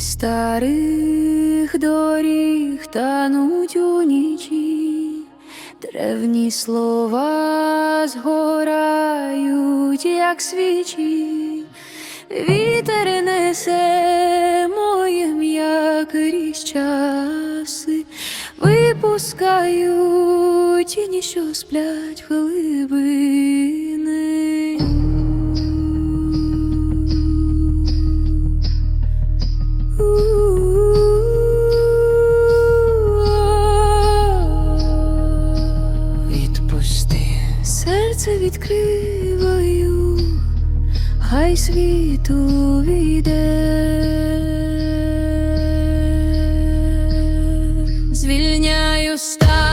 Старих доріг тануть у нічі, древні слова згорають, як свічі, вітер несе моє ім'я крізь часи, випускають тіні, що сплять в глибини. Серце відкриваю, хай світу війде. Звільняю старі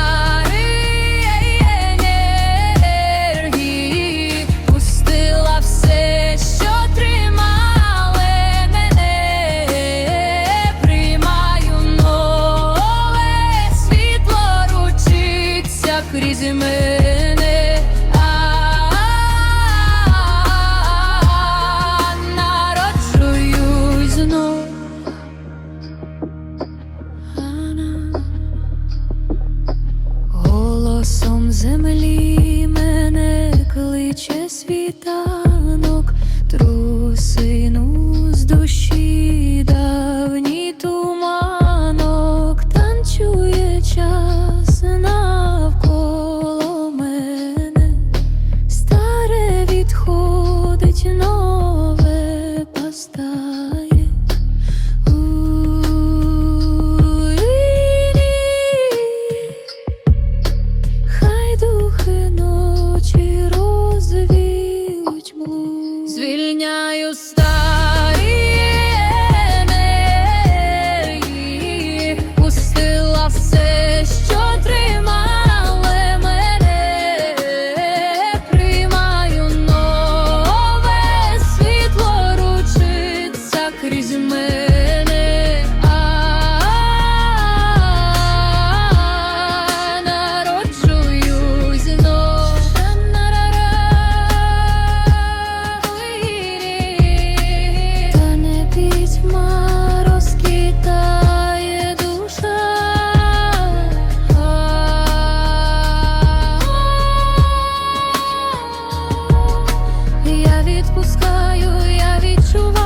землі мене кличе світанок, відпускаю, я відчуваю,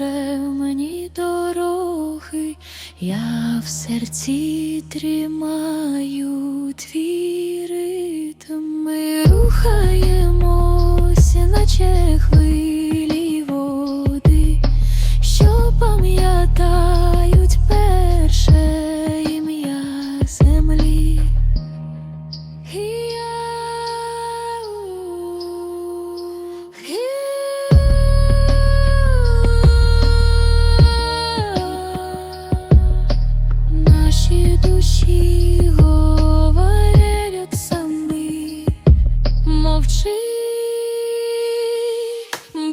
несеш мені дороги, я в серці тримаю твій ритм. Ми хвилі.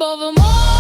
rainbow the more